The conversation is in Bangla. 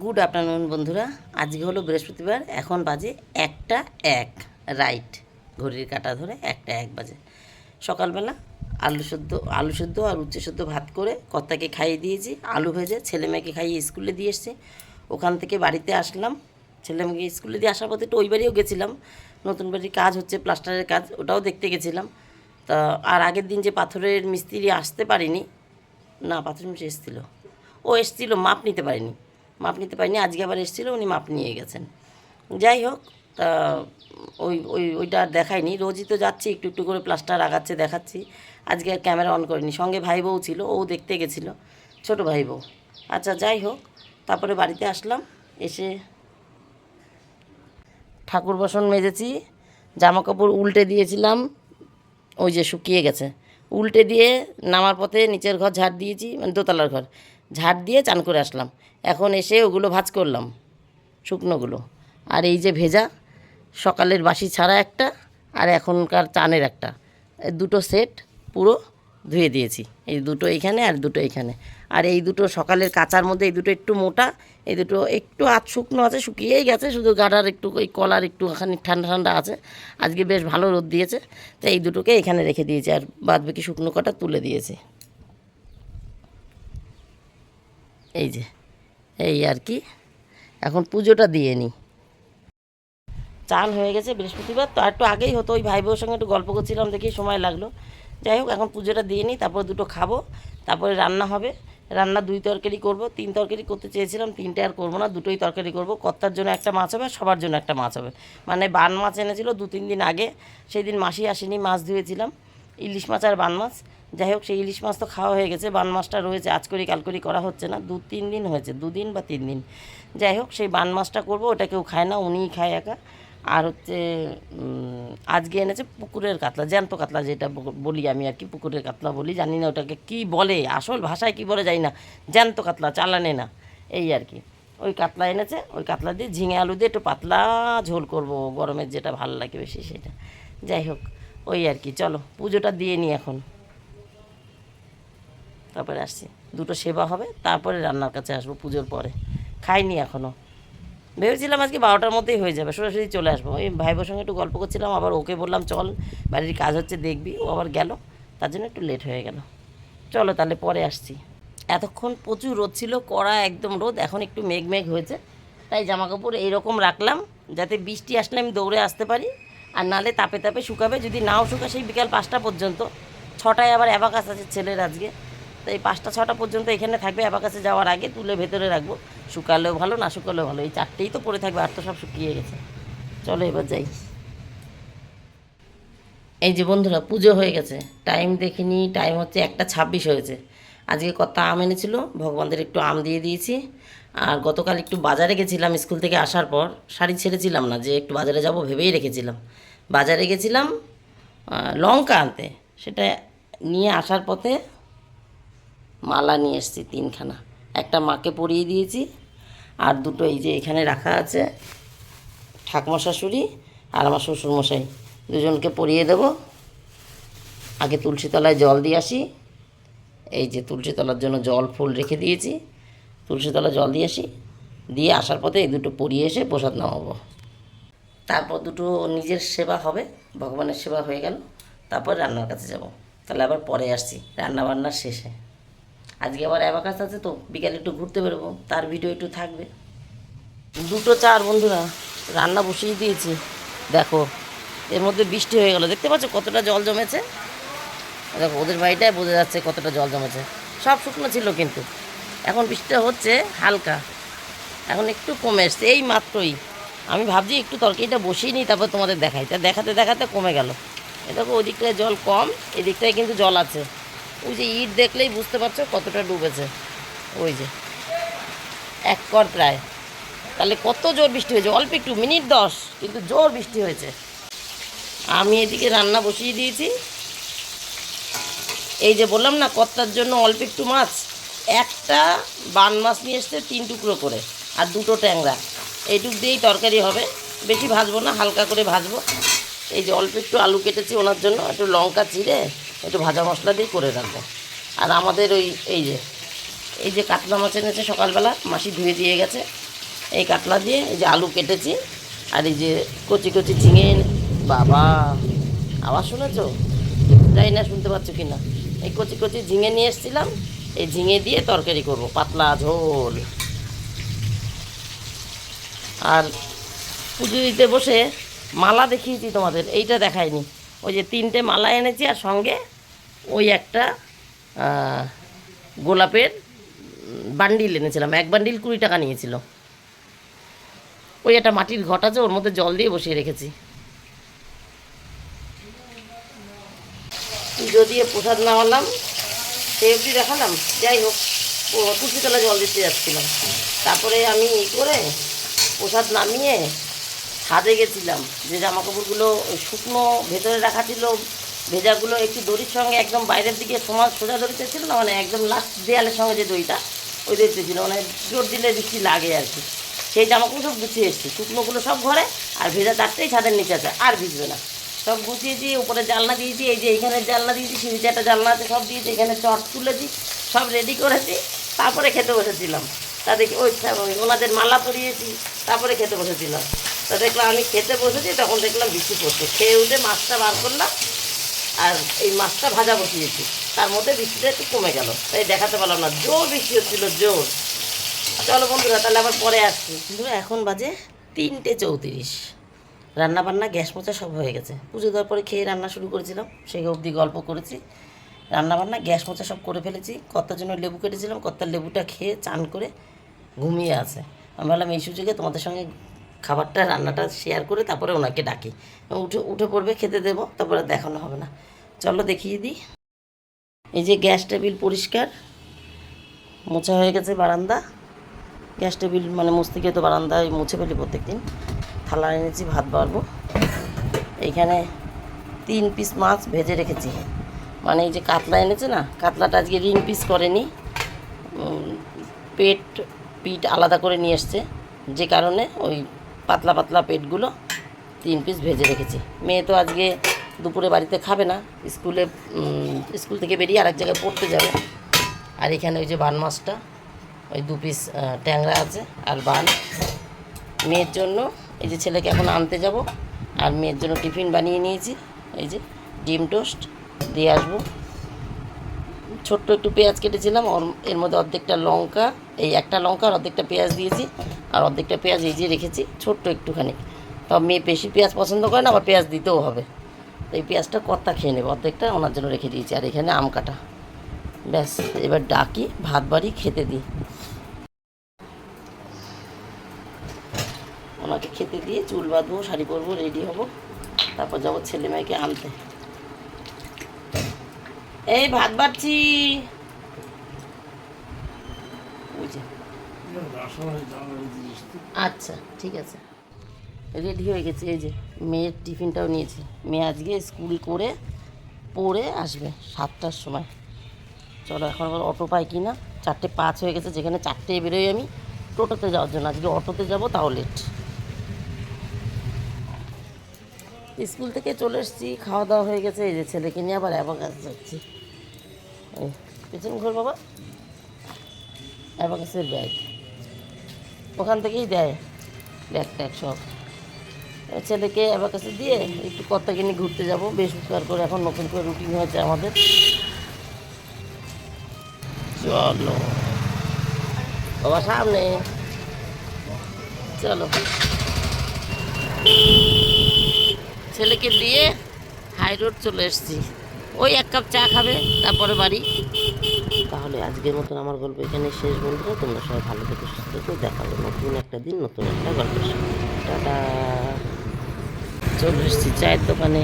গুড আফটারনুন বন্ধুরা। আজকে হলো বৃহস্পতিবার, এখন বাজে একটা এক। রাইট ঘড়ির কাটা ধরে একটা এক বাজে। সকালবেলা আলু সেদ্ধ আলু সেদ্ধ আর উচ্চ সেদ্ধ ভাত করে কর্তাকে খাইয়ে দিয়েছি, আলু ভেজে ছেলে মেয়েকে খাইয়ে স্কুলে দিয়ে এসছি। ওখান থেকে বাড়িতে আসলাম। ছেলে মেয়েকে স্কুলে দিয়ে আসার পথে ওই বাড়িও গেছিলাম। নতুন বাড়ির কাজ হচ্ছে, প্লাস্টারের কাজ, ওটাও দেখতে গেছিলাম। তা আর আগের দিন যে পাথরের মিস্ত্রি আসতে পারিনি, না পাথর মিস্ত্রি এসেছিল। ও এসেছিল, মাপ নিতে পারেনি। মাপ নিতে পারিনি, আজকে আবার এসেছিল, উনি মাপ নিয়ে গেছেন। যাই হোক, তা ওই ওই, ওইটা আর দেখাইনি রোজই তো যাচ্ছি, একটু একটু করে প্লাস্টার আগাচ্ছে, দেখাচ্ছি। আজকে আর ক্যামেরা অন করিনি। সঙ্গে ভাই বউ ছিল, ও দেখতে গেছিল, ছোট ভাই বউ আচ্ছা যাই হোক, তারপরে বাড়িতে আসলাম, এসে ঠাকুর বাসন মেজেছি জামা কাপড় উল্টে দিয়েছিলাম, ওই যে শুকিয়ে গেছে। উল্টে দিয়ে নামার পথে নিচের ঘর ঝাড় দিয়েছি মানে দোতলার ঘর। ঝাড় দিয়ে চান করে আসলাম। এখন এসে ওগুলো ভাজ করলাম, শুকনোগুলো। আর এই যে ভেজা, সকালের বাসি ছাড়া একটা আর এখনকার চানের একটা। দুটো সেট পুরো ধুয়ে দিয়েছি, এই দুটো এইখানে আর দুটো এইখানে আর এই দুটো সকালের কাঁচার মধ্যে, এই দুটো একটু মোটা, এই দুটো একটু আধ শুকনো আছে, শুকিয়েই গেছে, শুধু গাডার একটু, ওই কলার একটু খানিক ঠান্ডা ঠান্ডা আছে। আজকে বেশ ভালো রোদ দিয়েছে, তো এই দুটোকে এখানে রেখে দিয়েছি, আর বাদ বাকি শুকনো কটা তুলে দিয়েছি। এই যে, এই আর কি। এখন পুজোটা দিয়ে নিই চান হয়ে গেছে বৃহস্পতিবার, তো একটু আগেই হতো, ওই ভাই বউর সঙ্গে একটু গল্প করছিলাম দেখেই সময় লাগল। যাই হোক, এখন পুজোটা দিয়ে নিই তারপর দুটো খাব, তারপরে রান্না হবে। রান্না দুই তরকারি করব, তিন তরকারি করতে চেয়েছিলাম, তিনটে আর করব না, দুটোই তরকারি করব। কর্তার জন্য একটা মাছ হবে সবার জন্য একটা মাছ হবে। মানে বান মাছ এনেছিল দু তিন দিন আগে, সেই দিন মাসি আসেনি, মাছ ধুয়েছিলাম। ইলিশ মাছ আর বান মাছ। যাই হোক, সেই ইলিশ মাছ তো খাওয়া হয়ে গেছে, বান মাছটা রয়েছে আজ করি, কাল করি করা হচ্ছে না, দু তিন দিন হয়েছে দুদিন বা তিন দিন। যাই হোক, সেই বান মাছটা করব, ওটা কেউ খায় না, উনিই খায় একা। আর হচ্ছে আজকে এনেছে পুকুরের কাতলা, জ্যান্ত কাতলা যেটা বলি আমি আর কি, পুকুরের কাতলা বলি, জানি না ওটাকে কি বলে, আসল ভাষায় কি বলে জানি না, জ্যান্ত কাতলা, চালানে না, এই আর কি। ওই কাতলা এনেছে, ওই কাতলা দিয়ে ঝিঙে আলু দিয়ে একটু পাতলা ঝোল করব, গরমের যেটা ভালো লাগে বেশি সেটা। যাই হোক ওই আর কি, চলো, পুজোটা দিয়ে নিই এখন। তারপরে আসছি। দুটো সেবা হবে, তারপরে রান্নার কাছে আসব পুজোর পরে। খাইনি এখনও ভেবেছিলাম আজকে বারোটার মধ্যেই হয়ে যাবে, সরাসরি চলে আসব। ওই ভাই বোর সঙ্গে একটু গল্প করছিলাম, আবার ওকে বললাম, চল, বাড়ির কাজ হচ্ছে, দেখবি। ও আবার গেল, তার জন্য একটু লেট হয়ে গেল। চলো তাহলে পরে আসছি। এতক্ষণ প্রচুর রোদ ছিল, কড়া একদম রোদ, এখন একটু মেঘ মেঘ হয়েছে। তাই জামা কাপড় এইরকম রাখলাম, যাতে বৃষ্টি আসলে আমি দৌড়ে আসতে পারি। আর নালে তাপে তাপে শুকাবে। যদি নাও শুকা, সেই বিকাল পাঁচটা পর্যন্ত। ছটায় আবার অ্যাবাকাস আছে ছেলের আজকে। তো এই পাঁচটা, ছটা পর্যন্ত এখানে থাকবে অ্যাবাকাসে যাওয়ার আগে, তুলে ভেতরে রাখব। শুকালেও ভালো, না শুকালেও ভালো। এই চারটেই তো পড়ে থাকবে, আর তো সব শুকিয়ে গেছে। চলো এবার যাই। এই যে বন্ধুরা, পুজো হয়ে গেছে। টাইম দেখিনি টাইম হচ্ছে একটা ছাব্বিশ হয়েছে। আজকে কত আম এনেছিল, ভগবানদের একটু আম দিয়ে দিয়েছি। আর গতকাল একটু বাজারে গেছিলাম স্কুল থেকে আসার পর, শাড়ি ছেড়েছিলাম না, যে একটু বাজারে যাব ভেবেই রেখেছিলাম। বাজারে গেছিলাম লঙ্কা আনতে। সেটা নিয়ে আসার পথে মালা নিয়ে এসেছি তিনখানা। একটা মাকে পরিয়ে দিয়েছি, আর দুটো এই যে এখানে রাখা আছে ঠাকুমা শাশুড়ি আর আমার শ্বশুরমশাই। দুজনকে পরিয়ে দেব। আগে তুলসী তলায় জল দিয়ে আসি এই যে তুলসী তলার জন্য জল ফুল রেখে দিয়েছি। তুলসী তলায় জল দিয়ে আসি। দিয়ে আসার পথে এই দুটো পরিয়ে এসে প্রসাদ নামাবো তারপর দুটো নিজের সেবা হবে, ভগবানের সেবা হয়ে গেল। তারপর রান্নার কাছে যাব। তাহলে আবার পরে আসছি রান্না বান্নার শেষে। আজকে আবার অ্যাবাকাস আছে তো, বিকালে একটু ঘুরতে বেরোবো, তার ভিডিও একটু থাকবে। দুটো চার বন্ধুরা, রান্না বসিয়ে দিয়েছি। দেখো, এর মধ্যে বৃষ্টি হয়ে গেল, দেখতে পাচ্ছ কতটা জল জমেছে? দেখো, ওদের বাড়িটায় বোঝা যাচ্ছে কতটা জল জমেছে। সব শুকনো ছিল কিন্তু। এখন বৃষ্টিটা হচ্ছে হালকা। এখন একটু কমে এসছে, এই মাত্রই। আমি ভাবছি একটু তরকারিটা বসিয়ে নিই, তারপর তোমাদের দেখাই। তা দেখাতে দেখাতে কমে গেল। দেখো ওই দিকটায় জল কম, এদিকটায় কিন্তু জল আছে। ওই যে ইট দেখলেই বুঝতে পারছ কতটা ডুবেছে। ওই যে, এক কর প্রায়। তাহলে কত জোর বৃষ্টি হয়েছে? অল্প একটু, মিনিট দশ, কিন্তু জোর বৃষ্টি হয়েছে। আমি এদিকে রান্না বসিয়ে দিয়েছি। এই যে বললাম না কর্তার জন্য অল্প একটু মাছ, একটা বান মাছ নিয়ে এসছে তিন টুকরো করে, আর দুটো ট্যাংরা। এইটুক দিয়েই তরকারি হবে, বেশি ভাজবো না, হালকা করে ভাজবো। এই যে অল্প একটু আলু কেটেছি ওনার জন্য, একটু লঙ্কা চিড়ে, একটু ভাজা মশলা দিয়ে করে রাখব। আর আমাদের ওই, এই যে এই যে কাতলা মাছ এনেছে সকালবেলা, মাসি ধুয়ে দিয়ে গেছে। এই কাতলা দিয়ে এই যে আলু কেটেছি, আর এই যে কচি কচি এনে- বাবা, আওয়াজ শুনেছ? জানি না, শুনতে পাচ্ছ কি না এই কচি কচি ঝিঙে নিয়ে এসেছিলাম। এই ঝিঙে দিয়ে তরকারি করব, পাতলা ঝোল। আর পুজো দিতে বসে মালা দেখিয়েছি তোমাদের, এইটা দেখায়নি ওই যে তিনটে মালা এনেছি আর সঙ্গে ওই একটা গোলাপের বান্ডিল এনেছিলাম। এক বান্ডিল কুড়ি টাকা নিয়েছিল। ওই একটা মাটির ঘট আছে, ওর মধ্যে জল দিয়ে বসিয়ে রেখেছি। পুজো দিয়ে প্রসাদ নামালাম। সে অবধি দেখালাম। যাই হোক তুলসীতলা জল দিতে যাচ্ছিলাম। তারপরে আমি ই করে প্রসাদ নামিয়ে ছাদে গেছিলাম। যে জামা কাপড়গুলো শুকনো ভেতরে রাখা ছিল, ভেজাগুলো একটু দড়ির সঙ্গে একদম বাইরের দিকে সমাজ সোজা দড়িতে ছিল না মানে একদম লাস্ট দেয়ালের সঙ্গে যে দড়িটা, ওই দড়িতে ছিল। মানে জোর দিলে বৃষ্টি লাগে আর কি। সেই জামাগুলো সব গুছিয়ে এসেছি। শুকনোগুলো সব ঘরে, আর ভেজা চারটেই ছাদের নিচে আছে, আর ভিজবে না। সব গুছিয়েছি উপরে জানলা দিয়েছি এই যে এইখানে জানলা দিয়েছি সিঁড়িতে একটা জানলা আছে, সব দিয়েছি এখানে চট তুলেছি সব রেডি করেছি তারপরে খেতে বসেছিলাম। তা দেখি, ওই ওনাদের মালা পরিয়েছি, তারপরে খেতে বসেছিলাম। তা দেখলাম আমি খেতে বসেছি, তখন দেখলাম বৃষ্টি পড়ছে খেয়ে উঠে মাছটা বার করলাম, আর এই মাছটা ভাজা বসিয়েছি। তার মধ্যে বৃষ্টিটা একটু কমে গেল। তাই দেখাতে পারলাম না, জোর বৃষ্টি হচ্ছিল, জোর। চলো বন্ধুরা, তাহলে আবার পরে আসছি। কিন্তু এখন বাজে তিনটে চৌত্রিশ। রান্না বান্না গ্যাস মোচা সব হয়ে গেছে। পুজো দেওয়ার পরে খেয়ে রান্না শুরু করেছিলাম, সেই অবধি গল্প করেছি। রান্না বান্না গ্যাস মোচা সব করে ফেলেছি। কত্তার জন্য লেবু কেটেছিলাম কত্তার লেবুটা খেয়ে চান করে ঘুমিয়ে আছে। আমি ভাবলাম, এই সুযোগে তোমাদের সঙ্গে খাবারটা, রান্নাটা শেয়ার করে তারপরে ওনাকে ডাকি। উঠে উঠে পড়বে, খেতে দেবো, তারপরে দেখানো হবে না। চলো দেখিয়ে দিই। এই যে গ্যাস টেবিল পরিষ্কার, মোছা হয়ে গেছে বারান্দা। গ্যাস টেবিল মানে মুছতে গিয়ে তো বারান্দায় মুছে ফেলি প্রত্যেক দিন থালা এনেছি, ভাত বাড়বো এইখানে তিন পিস মাছ ভেজে রেখেছি। মানে এই যে কাতলা এনেছে না, কাতলাটা আজকে রিং পিস করেনি। পেট, পিঠ আলাদা করে নিয়ে এসছে। যে কারণে ওই পাতলা পাতলা পেটগুলো তিন পিস ভেজে রেখেছি। মেয়ে তো আজকে দুপুরে বাড়িতে খাবে না, স্কুলে স্কুল থেকে বেরিয়ে আরেক জায়গায় পড়তে যাবে। আর এখানে ওই যে বান মাছটা, ওই দু পিস ট্যাংরা আছে আর বান। মেয়ের জন্য এই যে ছেলেকে এখন আনতে যাব। আর মেয়ের জন্য টিফিন বানিয়ে নিয়েছি। এই যে ডিম টোস্ট, দিয়ে আসব। ছোট্ট একটু পেঁয়াজ কেটেছিলাম। ওর, এর মধ্যে অর্ধেকটা লঙ্কা, এই একটা লঙ্কা আর অর্ধেকটা পেঁয়াজ দিয়েছি। আর অর্ধেকটা পেঁয়াজ এই যে রেখেছি, ছোট্ট একটুখানি। তো মেয়ে বেশি পেঁয়াজ পছন্দ করে না, আবার পেঁয়াজ দিতেও হবে। তো এই পেঁয়াজটা কর্তা খেয়ে নেবে, অর্ধেকটা ওনার জন্য রেখে দিয়েছি। আর এখানে আম কাটা। ব্যাস, এবার ডাকি, ভাত বাড়ি খেতে দিই। ওনাকে খেতে দিয়ে চুল বাঁধবো, শাড়ি পরবো রেডি হব। তারপর যাব ছেলে মেয়েকে আনতে। এই ভাত বাড়ছি। আচ্ছা ঠিক আছে। রেডি হয়ে গেছে, এই যে মেয়ের টিফিনটাও নিয়েছি। মেয়ে আজকে স্কুল করে পড়ে আসবে সাতটার সময়। চলো, এখন আবার অটো পাই কি না চারটে পাঁচ হয়ে গেছে, যেখানে চারটে বেরোই আমি। টোটোতে যাওয়ার জন্য। আজকে অটোতে যাব, তাও লেট স্কুল থেকে চলে এসেছি, খাওয়া দাওয়া হয়ে গেছে, এই যে ছেলেকে নিয়ে আবার অ্যাবাকাস যাচ্ছি। পেছন ঘর বাবা। অ্যাবাকাসের ব্যাগ ওখান থেকেই দেয় ব্যাগ ট্যাগ সব। ছেলেকে অ্যাবাকাসে দিয়ে একটু কর্তাকে নিয়ে ঘুরতে যাব। বেশ বৃহস্পতিবার করে এখন নতুন করে রুটিন হয়েছে আমাদের। চলো। বাবা, সামনে। চলো। ছেলেকে নিয়ে হাই রোড চলে এসেছি। ওই এক কাপ চা খাবে, তারপরে বাড়ি। তাহলে আজকের মতন আমার গল্প এখানে শেষ বন্ধুরা। তোমরা সবাই ভালো থেকে, সুস্থ থেকো। দেখাবে নতুন একটা দিন, নতুন একটা গল্প টাটা। চলে এসেছি চায়ের দোকানে।